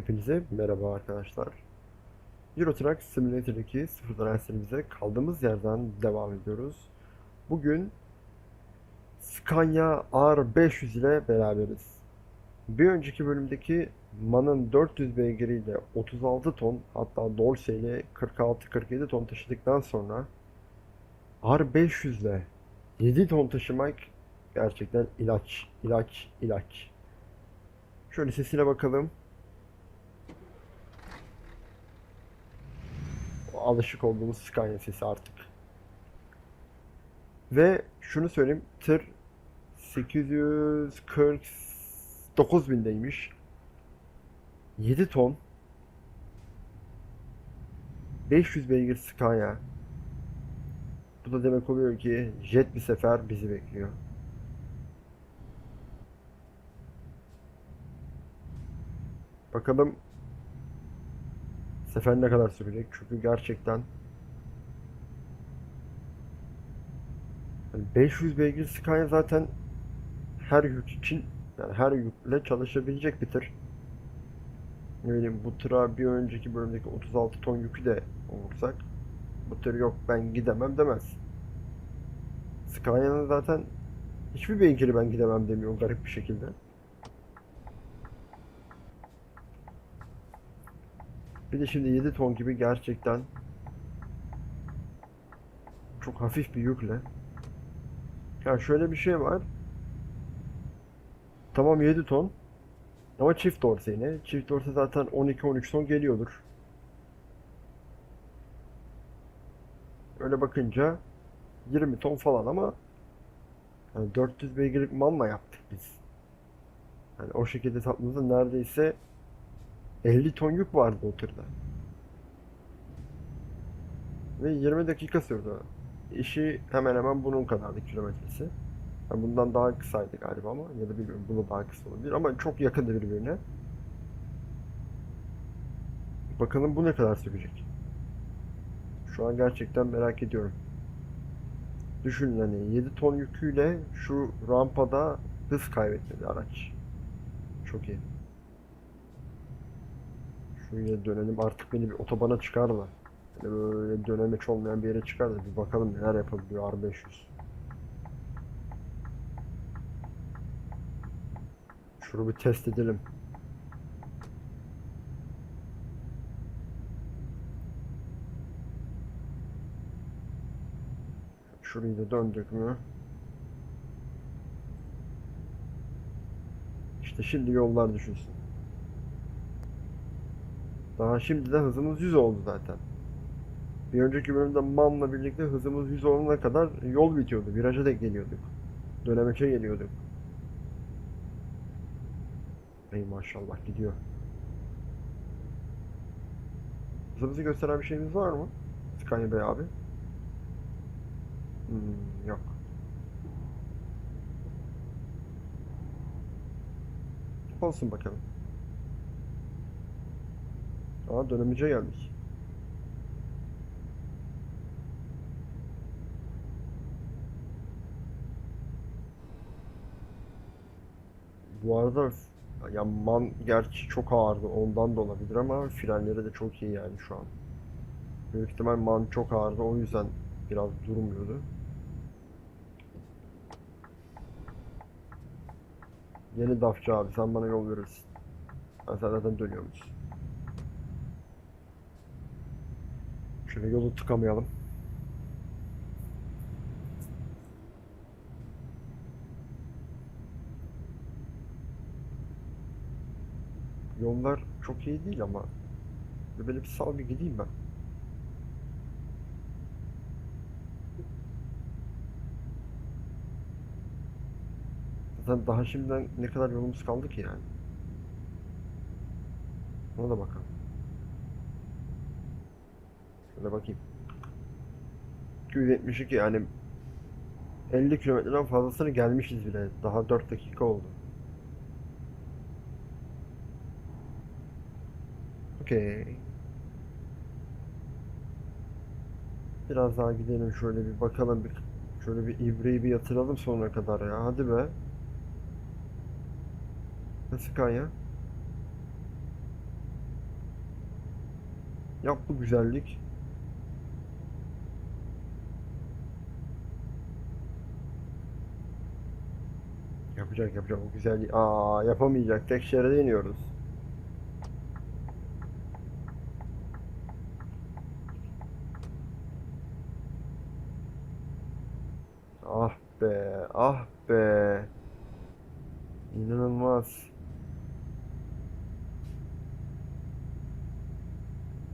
Hepinize merhaba arkadaşlar. Euro Truck Simulator 2 sıfırdan serimize kaldığımız yerden devam ediyoruz. Bugün Scania R500 ile beraberiz. Bir önceki bölümdeki MAN'ın 400 beygiriyle 36 ton hatta Dolce ile 46-47 ton taşıdıktan sonra R500 ile 7 ton taşımak gerçekten ilaç, ilaç, ilaç. Şöyle sesine bakalım. Alışık olduğumuz Scania sesi artık. Ve şunu söyleyeyim, tır 849 bindeymiş. 7 ton. 500 beygir Scania. Bu da demek oluyor ki jet bir sefer bizi bekliyor. Bakalım sefer ne kadar sürecek? Çünkü gerçekten yani 500 beygir Scania zaten her yük için yani her yükle çalışabilecek bir tır. Ne bileyim bu tıra bir önceki bölümdeki 36 ton yükü de olursak bu tır yok ben gidemem demez. Scania'nın zaten hiçbir beygiri ben gidemem demiyor garip bir şekilde. Bir de şimdi 7 ton gibi gerçekten çok hafif bir yükle. Yani şöyle bir şey var. Tamam 7 ton. Ama çift dorse yine. Çift dorse zaten 12-13 ton geliyordur. Öyle bakınca 20 ton falan ama yani 400 beygirlik manla yaptık biz. Yani o şekilde sattığımızda neredeyse 50 ton yük vardı o tırda. Ve 20 dakika sürdü. İşi hemen hemen bunun kadardı kilometresi. Yani bundan daha kısaydı galiba ama ya da bilmiyorum bunu daha kısa olabilir ama çok yakındı birbirine. Bakalım bu ne kadar sürecek. Şu an gerçekten merak ediyorum. Düşünün hani 7 ton yüküyle şu rampada hız kaybetmedi araç. Çok iyi. Şöyle dönelim artık beni bir otobana çıkar da. Hani böyle dönemeç olmayan bir yere çıkar da bir bakalım neler yapabiliyor R500. Şunu bir test edelim. Şurayı da döndük mü? İşte şimdi yollar düşünsün. Daha şimdi de hızımız 100 oldu zaten. Bir önceki bölümde MAM'la birlikte hızımız 100 olana kadar yol bitiyordu. Viraja denk geliyorduk. Dönemeçe geliyorduk. Ey maşallah gidiyor. Hızımızı gösteren bir şeyimiz var mı? Scania Bey abi. Hmm, yok. Olsun bakalım. Aa dönemece geldik. Bu arada ya man gerçi çok ağırdı ondan da olabilir ama frenleri de çok iyi yani şu an. Büyük ihtimal man çok ağırdı o yüzden biraz durmuyordu. Yeni dafçı abi sen bana yol verirsin. Ben zaten dönüyormuş. Şöyle yolu tıkamayalım. Yollar çok iyi değil ama böyle bir sal bir gideyim ben. Zaten daha şimdiden ne kadar yolumuz kaldı ki yani. Ona da bakalım. Şöyle bakayım. 272 yani 50 kilometreden fazlasını gelmişiz bile. Daha 4 dakika oldu. Okey. Biraz daha gidelim şöyle bir bakalım bir şöyle bir ibreyi bir yatıralım sonuna kadar ya. Hadi be. Nasıl ya? Yap bu güzellik. Yapacak yapacak o güzelliği. Aa yapamayacak. Tek şeride iniyoruz. Ah be, ah be. İnanılmaz.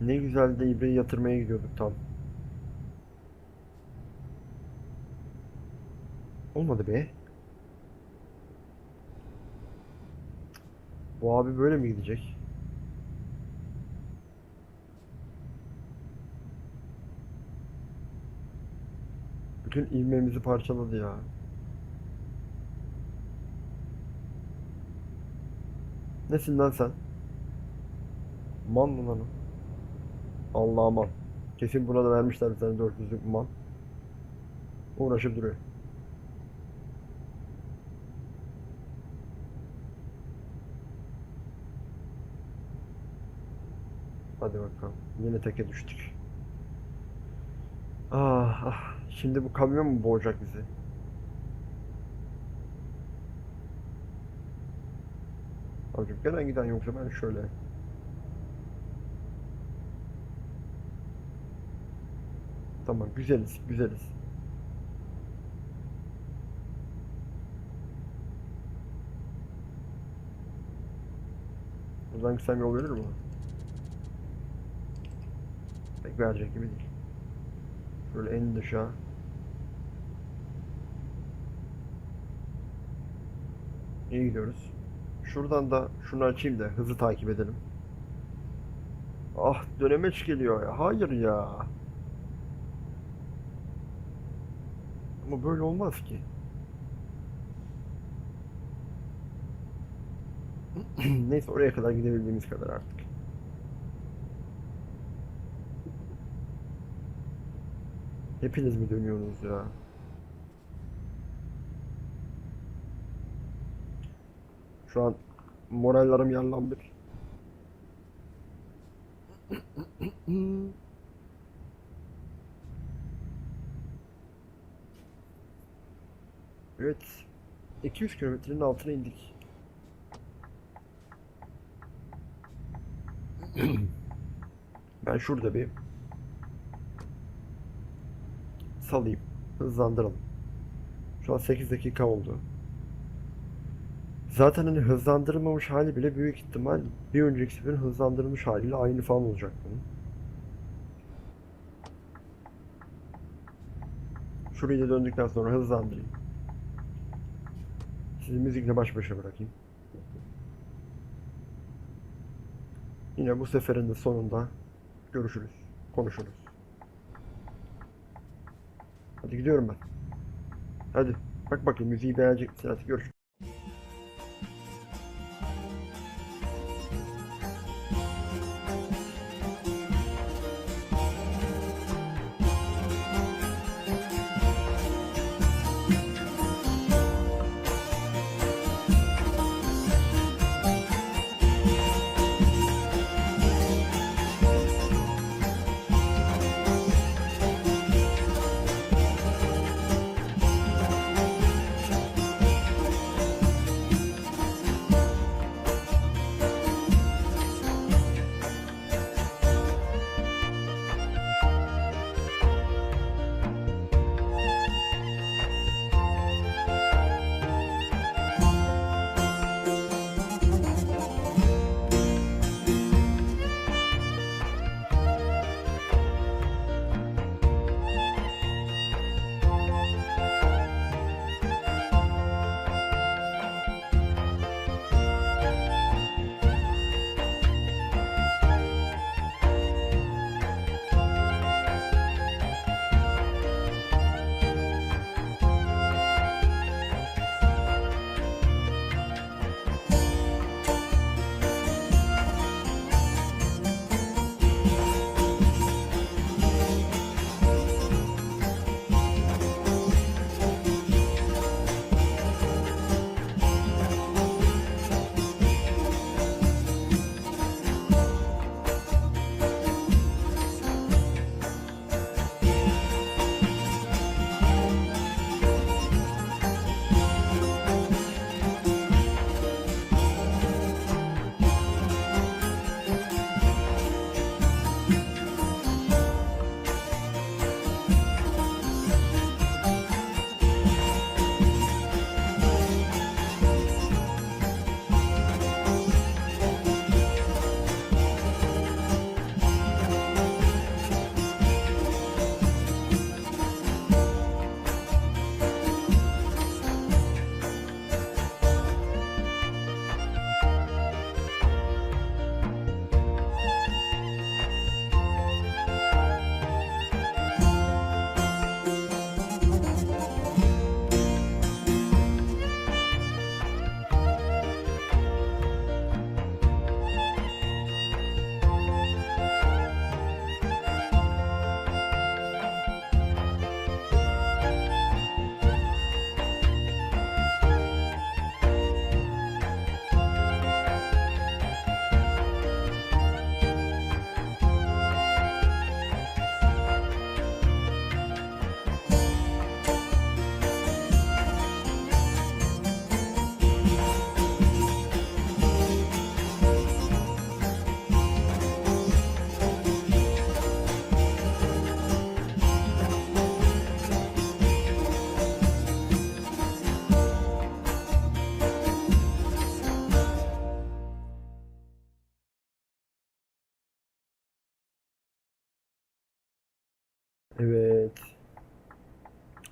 Ne güzel de ibreyi yatırmaya gidiyorduk tam. Olmadı be. Bu abi böyle mi gidecek? Bütün ivmemizi parçaladı ya. Nesin lan sen? Man mı lan o? Allah aman. Kesin buna da vermişler bir tane 400'lük man. Uğraşıp duruyor. Hadi bakalım. Yine teke düştük. Ah, ah. Şimdi bu kamyon mu boğacak bizi? Abicim gelen giden yoksa ben şöyle. Tamam güzeliz güzeliz. Buradan gitsem yol verir mi? Pek verecek gibi değil. Şöyle en dışa. İyi gidiyoruz. Şuradan da şunu açayım da hızı takip edelim. Ah dönemeç geliyor ya. Hayır ya. Ama böyle olmaz ki. Neyse oraya kadar gidebildiğimiz kadar artık. Hepiniz mi dönüyorsunuz ya? Şu an morallerim yanlanmış. Evet. 200 kilometrenin altına indik. Ben şurada bir salayım. Hızlandıralım. Şu an 8 dakika oldu. Zaten hani hızlandırılmamış hali bile büyük ihtimal bir önceki seferin hızlandırılmış haliyle aynı falan olacak bunun. Şurayı da döndükten sonra hızlandırayım. Sizi müzikle baş başa bırakayım. Yine bu seferin de sonunda görüşürüz, konuşuruz. Hadi gidiyorum ben. Hadi bak bakayım müziği beğenecek misin? Hadi görüşürüz.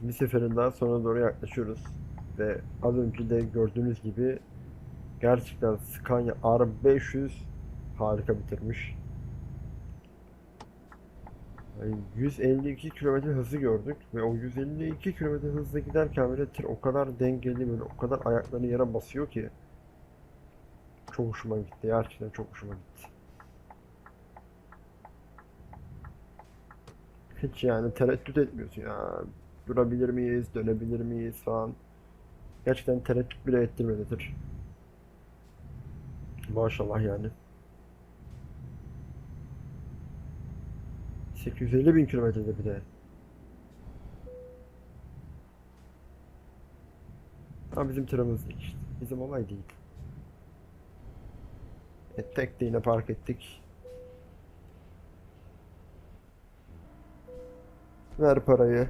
Bir seferin daha sonuna doğru yaklaşıyoruz. Ve az önce de gördüğünüz gibi gerçekten Scania R500 harika bitirmiş. Yani 152 km hızı gördük ve o 152 km hızla giderken bile tır o kadar dengeli böyle o kadar ayaklarını yere basıyor ki çok hoşuma gitti. Gerçekten çok hoşuma gitti. Hiç yani tereddüt etmiyorsun ya. Durabilir miyiz, dönebilir miyiz falan. Gerçekten tereddüt bile ettirmedi tır. Maşallah yani. 850 bin kilometrede bir de. Ama bizim tırımız işte. Bizim olay değil. E, tek de yine park ettik. Ver parayı.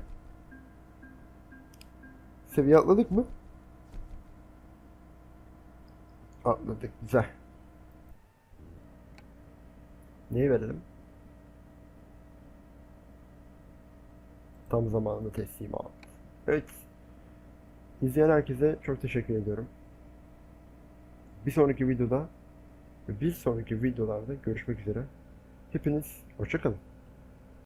Seviye atladık mı? Atladık. Güzel. Neyi verelim? Tam zamanında teslimat. Evet. İzleyen herkese çok teşekkür ediyorum. Bir sonraki videoda bir sonraki videolarda görüşmek üzere. Hepiniz hoşça kalın.